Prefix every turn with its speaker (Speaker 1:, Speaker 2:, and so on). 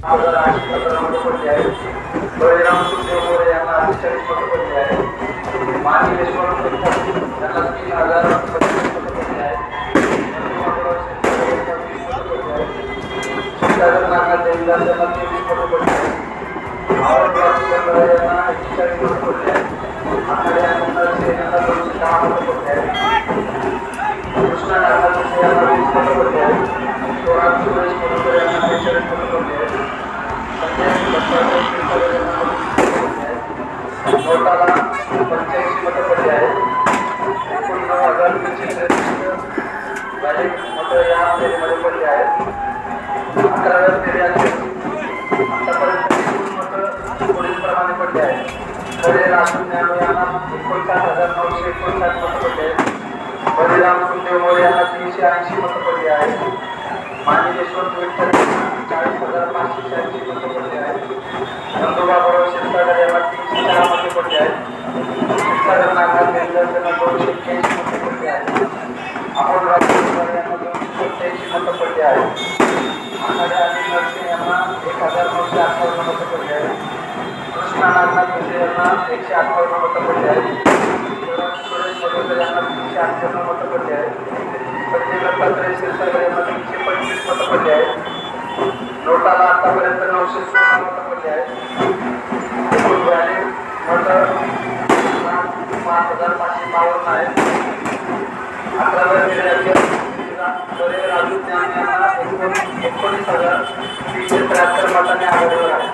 Speaker 1: हजार आठशे आहेत बळीराम सुखदेव मोरे यांना अठ्ठेचाळीस मतं पडली आहेत मानी यशवंत यांना तीन हजार पस्तीस आहेत देवीदास यांना तेवीस मतं पडली आहेत यांना एक्केचाळीस मतं पडली आहेत आखाडे आणि नरसे यांना दोनशे दहा मतं पडली आहेत कृष्णा नागनाथ यांना वीस मतं पडली आहेत थोरात सुरेश मधुकर यांना बेचाळीस मतं पडली नोटाला पंच्याऐंशी मतं पडली आहेत. एकूण नऊ हजार तीनशे त्रेसष्ट मतं या फेरीमध्ये पडली आहेत. अकराव्या फेरी आतापर्यंत एकूण मतं पडली आहेत. यांना एकोणसाठ हजार नऊशे एकोणसाठ मतं पडली आहेत. बळीराम सुखदेव मोरे यांना तीनशे ऐंशी मतं पडली आहेत. मानी यशवंत विठ्ठल चाळीस हजार पाचशे शहाऐंशी मतं पडली आहेत नंदुबाबराव क्षीरसागर यांना तीनशे सहा मते पडली आहेत क्षीरसागर नागनाथ देवदास यांना मतं पडली आहेत अमोल राज्य दोनशे सत्याऐंशी मतं पडली आहेत आखाडे आणि नरसिंह यांना एक हजार नऊशे अठ्ठावन्न मतं पडली आहेत कृष्णा नागनाथ मुंडे यांना एकशे अठ्ठावन्न मतं पडली आहेत सुरेश यांना तीनशे अठ्ठ्याण्णव मतं पडली आहेत संजय दत्तात्रय क्षीरसागर यांना तीनशे पंचवीस मतं पडली आहेत नोटाला आतापर्यंत नऊशे सोळा मतं पडली आहेत. मतं हजार पाचशे बावन्न आहे. अकराव्या फेऱ्यात राजू ज्ञान यांना एकोणीस हजार तीनशे त्र्याहत्तर मतांनी आघाडीवर आहे.